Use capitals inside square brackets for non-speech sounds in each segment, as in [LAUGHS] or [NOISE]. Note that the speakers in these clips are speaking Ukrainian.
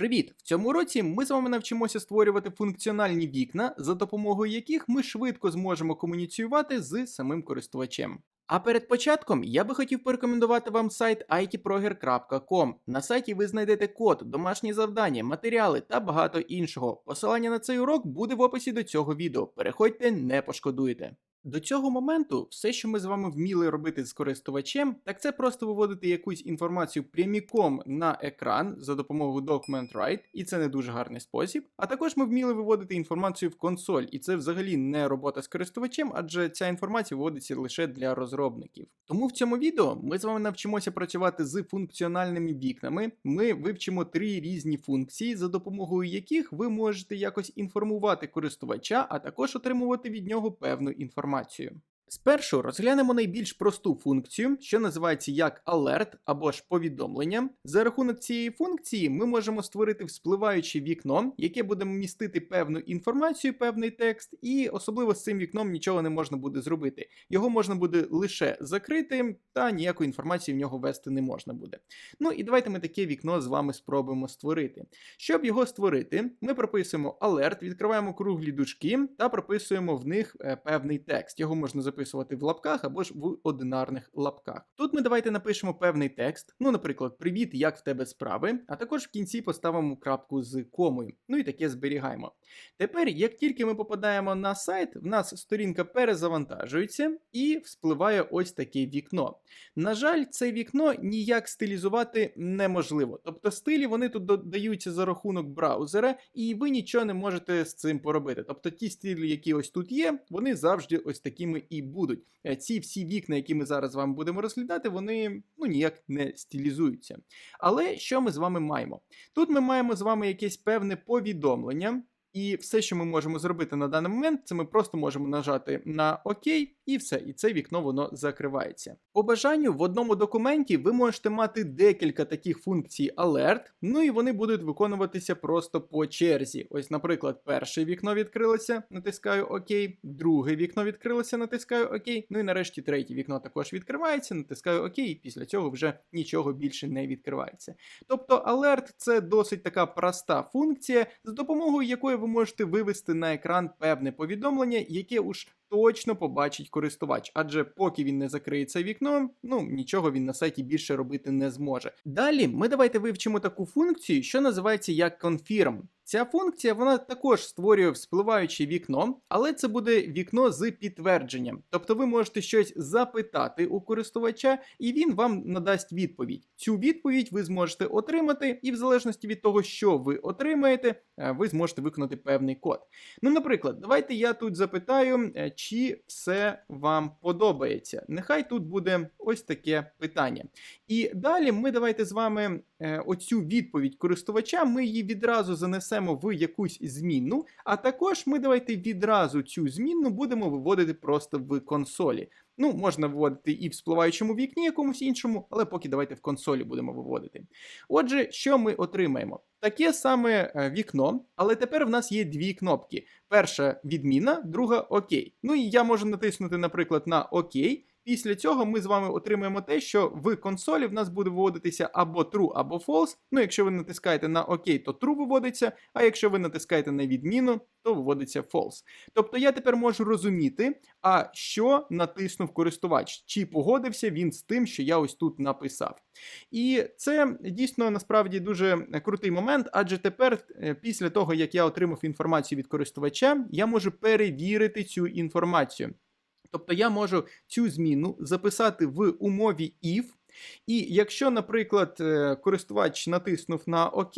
Привіт! В цьому році ми з вами навчимося створювати функціональні вікна, за допомогою яких ми швидко зможемо комуніціювати з самим користувачем. А перед початком я би хотів порекомендувати вам сайт itproger.com. На сайті ви знайдете код, домашні завдання, матеріали та багато іншого. Посилання на цей урок буде в описі до цього відео. Переходьте, не пошкодуєте. До цього моменту все, що ми з вами вміли робити з користувачем, так це просто виводити якусь інформацію пряміком на екран за допомогою Document Write, і це не дуже гарний спосіб. А також ми вміли виводити інформацію в консоль, і це взагалі не робота з користувачем, адже ця інформація виводиться лише для розробників. Тому в цьому відео ми з вами навчимося працювати з функціональними вікнами. Ми вивчимо три різні функції, за допомогою яких ви можете якось інформувати користувача, а також отримувати від нього певну інформацію. інформацію. Спершу розглянемо найбільш просту функцію, що називається як alert або ж повідомлення. За рахунок цієї функції ми можемо створити вспливаюче вікно, яке буде містити певну інформацію, певний текст, і особливо з цим вікном нічого не можна буде зробити. Його можна буде лише закрити, та ніякої інформації в нього ввести не можна буде. Ну і давайте ми таке вікно з вами спробуємо створити. Щоб його створити, ми прописуємо alert, відкриваємо круглі дужки та прописуємо в них е, певний текст. Його можна записувати в лапках або ж в одинарних лапках. Тут ми давайте напишемо певний текст, ну, наприклад, привіт, як в тебе справи, а також в кінці поставимо крапку з комою. Ну і таке зберігаємо. Тепер, як тільки ми попадаємо на сайт, в нас сторінка перезавантажується і вспливає ось таке вікно. На жаль, це вікно ніяк стилізувати неможливо. Тобто стилі вони тут додаються за рахунок браузера, і ви нічого не можете з цим поробити. Тобто ті стилі, які ось тут є, вони завжди ось такими і будуть. Е, Ці всі вікна, які ми зараз з вами будемо розглядати, вони ну ніяк не стилізуються. Але що ми з вами маємо? Тут ми маємо з вами якесь певне повідомлення. І все, що ми можемо зробити на даний момент, це ми просто можемо нажати на ОК, і все, і це вікно воно закривається. По бажанню в одному документі ви можете мати декілька таких функцій alert, ну і вони будуть виконуватися просто по черзі. Ось, наприклад, перше вікно відкрилося, натискаю ОК, друге вікно відкрилося, натискаю ОК, ну і нарешті третє вікно також відкривається, натискаю ОК, і після цього вже нічого більше не відкривається. Тобто alert це досить така проста функція, з допомогою якої ви можете вивести на екран певне повідомлення, яке уж точно побачить користувач, адже поки він не закриє це вікно, ну нічого він на сайті більше робити не зможе. Далі ми давайте вивчимо таку функцію, що називається як confirm. Ця функція вона також створює вспливаюче вікно, але це буде вікно з підтвердженням. Тобто ви можете щось запитати у користувача, і він вам надасть відповідь. Цю відповідь ви зможете отримати, і в залежності від того, що ви отримаєте, е, ви зможете виконати певний код. Ну, наприклад, давайте я тут запитаю, е, чи все вам подобається. Нехай тут буде ось таке питання. І далі ми давайте з вами оцю відповідь користувача, ми її відразу занесемо в якусь змінну, а також ми давайте відразу цю змінну будемо виводити просто в консолі. Ну, можна виводити і в спливаючому вікні якомусь іншому, але поки давайте в консолі будемо виводити. Отже, що ми отримаємо? Таке саме е, вікно, але тепер в нас є дві кнопки: перша відміна, друга ОК. Ну і я можу натиснути, наприклад, на ОК. Після цього ми з вами отримаємо те, що в консолі в нас буде виводитися або true, або false. Ну, якщо ви натискаєте на ОК, то true виводиться, а якщо ви натискаєте на відміну, то виводиться false. Тобто я тепер можу розуміти, а що натиснув користувач, чи погодився він з тим, що я ось тут написав. І це дійсно насправді дуже крутий момент, адже тепер, е, після того, як я отримав інформацію від користувача, я можу перевірити цю інформацію. Тобто я можу цю зміну записати в умові if. І якщо, наприклад, е, користувач натиснув на ОК,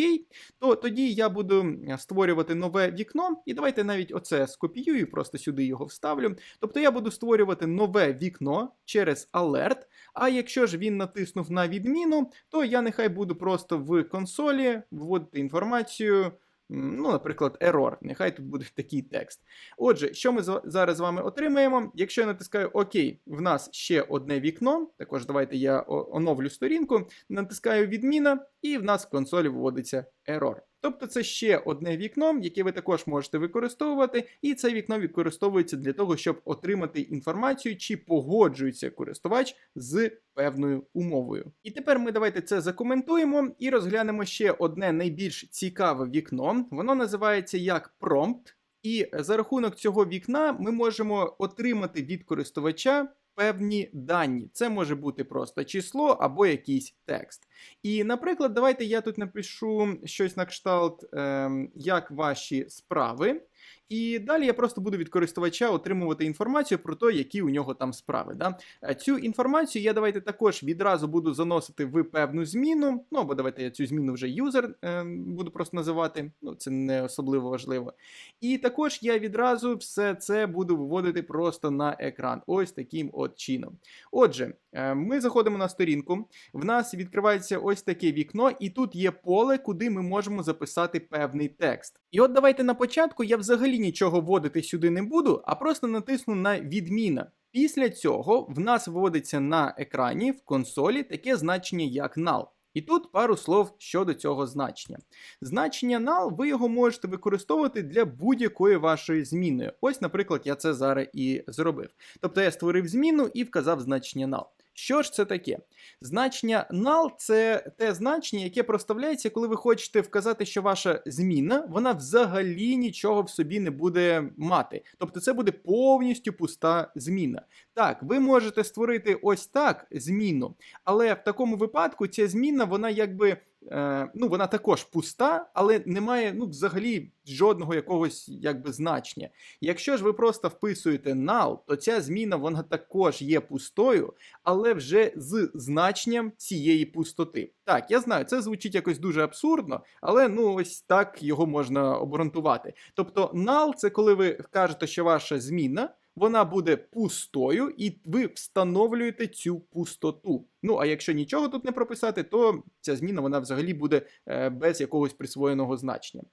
то тоді я буду створювати нове вікно. І давайте навіть оце скопіюю, просто сюди його вставлю. Тобто я буду створювати нове вікно через alert. А якщо ж він натиснув на відміну, то я нехай буду просто в консолі вводити інформацію. Ну, наприклад, error. Нехай тут буде [LAUGHS] такий текст. Отже, що ми зараз з вами отримаємо? Якщо я натискаю ОК, в нас ще одне вікно. Також давайте я оновлю сторінку, натискаю відміна, і в нас в консолі виводиться error. Тобто це ще одне вікно, яке ви також можете використовувати, і це вікно використовується для того, щоб отримати інформацію, чи погоджується користувач з певною умовою. І тепер ми давайте це закоментуємо і розглянемо ще одне найбільш цікаве вікно. Воно називається як prompt. І за рахунок цього вікна ми можемо отримати від користувача певні дані. Це може бути просто число або якийсь текст. І, наприклад, давайте я тут напишу щось на кшталт, ем, як ваші справи. І далі я просто буду від користувача отримувати інформацію про те, які у нього там справи. Да? Е, Цю інформацію я давайте також відразу буду заносити в певну зміну. Ну або давайте я цю зміну вже юзер е, буду просто називати. Ну, це не особливо важливо. І також я відразу все це буду виводити просто на екран. Ось таким от чином. Отже, ми заходимо на сторінку. В нас відкривається ось таке вікно, і тут є поле, куди ми можемо записати певний текст. І от давайте на початку я взагалі нічого вводити сюди не буду, а просто натисну на відміна. Після цього в нас виводиться на екрані в консолі таке значення як null. І тут пару слов щодо цього значення. Значення null ви його можете використовувати для будь-якої вашої зміни. Ось, наприклад, я це зараз і зробив. Тобто я створив зміну і вказав значення null. Що ж це таке? Значення null – це те значення, яке проставляється, коли ви хочете вказати, що ваша зміна вона взагалі нічого в собі не буде мати. Тобто це буде повністю пуста зміна. Так, ви можете створити ось так зміну, але в такому випадку ця зміна, вона якби. Е, ну, вона також пуста, але не має ну, взагалі жодного якогось якби значення. Якщо ж ви просто вписуєте null, то ця зміна вона також є пустою, але вже з значенням цієї пустоти. Так, я знаю, це звучить якось дуже абсурдно, але ну ось так його можна обґрунтувати. Тобто, null – це коли ви кажете, що ваша зміна вона буде пустою, і ви встановлюєте цю пустоту. Ну а якщо нічого тут не прописати, то ця зміна вона взагалі буде е, без якогось присвоєного значення.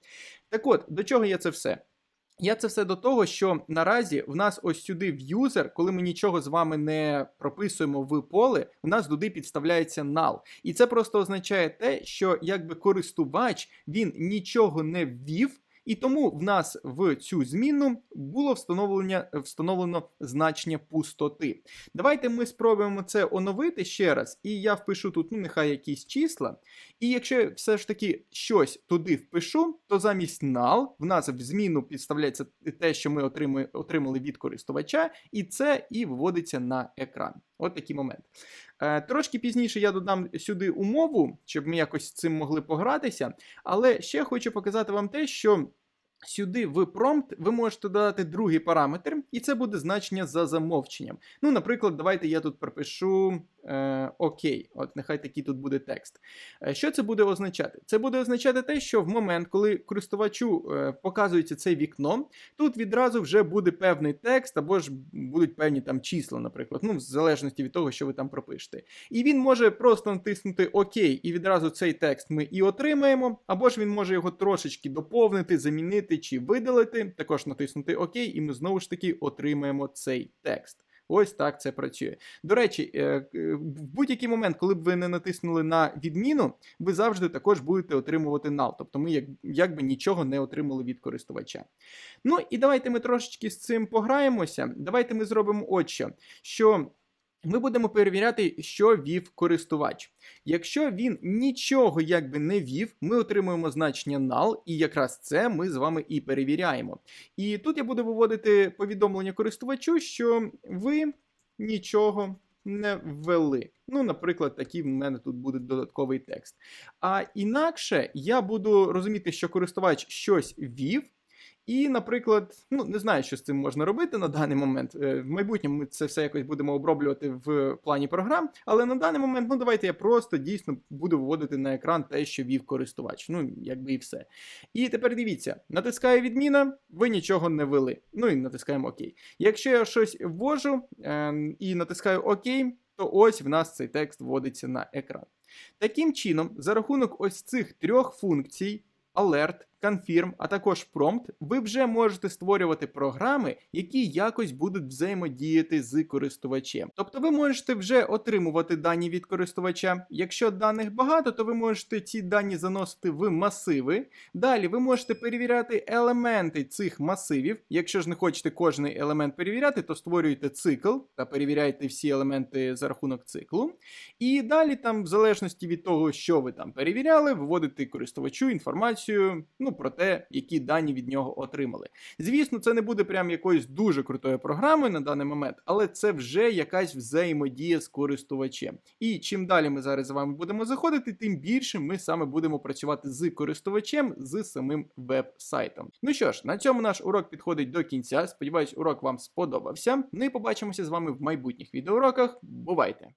Так от, до чого я це все? Я це все до того, що наразі в нас ось сюди в юзер, коли ми нічого з вами не прописуємо в поле, у нас туди підставляється null. І це просто означає те, що якби користувач він нічого не ввів. І тому в нас в цю зміну було встановлено, встановлено значення пустоти. Давайте ми спробуємо це оновити ще раз, і я впишу тут, ну, нехай якісь числа. І якщо я все ж таки щось туди впишу, то замість null в нас в зміну підставляється те, що ми отримали від користувача, і це і виводиться на екран. От такий момент. Е, Трошки пізніше я додам сюди умову, щоб ми якось з цим могли погратися. Але ще хочу показати вам те, що Сюди в промпт ви можете додати другий параметр, і це буде значення за замовченням. Ну, наприклад, давайте я тут пропишу е, окей, от нехай такий тут буде текст. Е, що це буде означати? Це буде означати те, що в момент, коли користувачу е, показується це вікно, тут відразу вже буде певний текст, або ж будуть певні там числа, наприклад, ну, в залежності від того, що ви там пропишете. І він може просто натиснути ОК, і відразу цей текст ми і отримаємо, або ж він може його трошечки доповнити, замінити чи видалити, також натиснути ОК, і ми знову ж таки отримаємо цей текст. Ось так це працює. До речі, е, в будь-який момент, коли б ви не натиснули на відміну, ви завжди також будете отримувати нал. Тобто ми як, якби нічого не отримали від користувача. Ну і давайте ми трошечки з цим пограємося. Давайте ми зробимо от що. що ми будемо перевіряти, що вів користувач. Якщо він нічого якби не вів, ми отримуємо значення null, і якраз це ми з вами і перевіряємо. І тут я буду виводити повідомлення користувачу, що ви нічого не ввели. Ну, наприклад, такий в мене тут буде додатковий текст. А інакше я буду розуміти, що користувач щось вів. І, наприклад, ну не знаю, що з цим можна робити на даний момент. Е, в майбутньому ми це все якось будемо оброблювати в плані програм. Але на даний момент, ну давайте я просто дійсно буду виводити на екран те, що вів користувач. Ну, якби і все. І тепер дивіться, натискаю відміна, ви нічого не ввели. Ну і натискаємо ОК. Якщо я щось ввожу е і натискаю ОК, то ось в нас цей текст вводиться на екран. Таким чином, за рахунок ось цих трьох функцій. Alert, Confirm, а також Prompt, ви вже можете створювати програми, які якось будуть взаємодіяти з користувачем. Тобто ви можете вже отримувати дані від користувача. Якщо даних багато, то ви можете ці дані заносити в масиви. Далі ви можете перевіряти елементи цих масивів. Якщо ж не хочете кожний елемент перевіряти, то створюєте цикл та перевіряєте всі елементи за рахунок циклу. І далі, там, в залежності від того, що ви там перевіряли, виводите користувачу інформацію ну, про те, які дані від нього отримали. Звісно, це не буде прям якоюсь дуже крутою програмою на даний момент, але це вже якась взаємодія з користувачем. І чим далі ми зараз з вами будемо заходити, тим більше ми саме будемо працювати з користувачем з самим веб-сайтом. Ну що ж, на цьому наш урок підходить до кінця. Сподіваюсь, урок вам сподобався. Ну і побачимося з вами в майбутніх відеоуроках. Бувайте!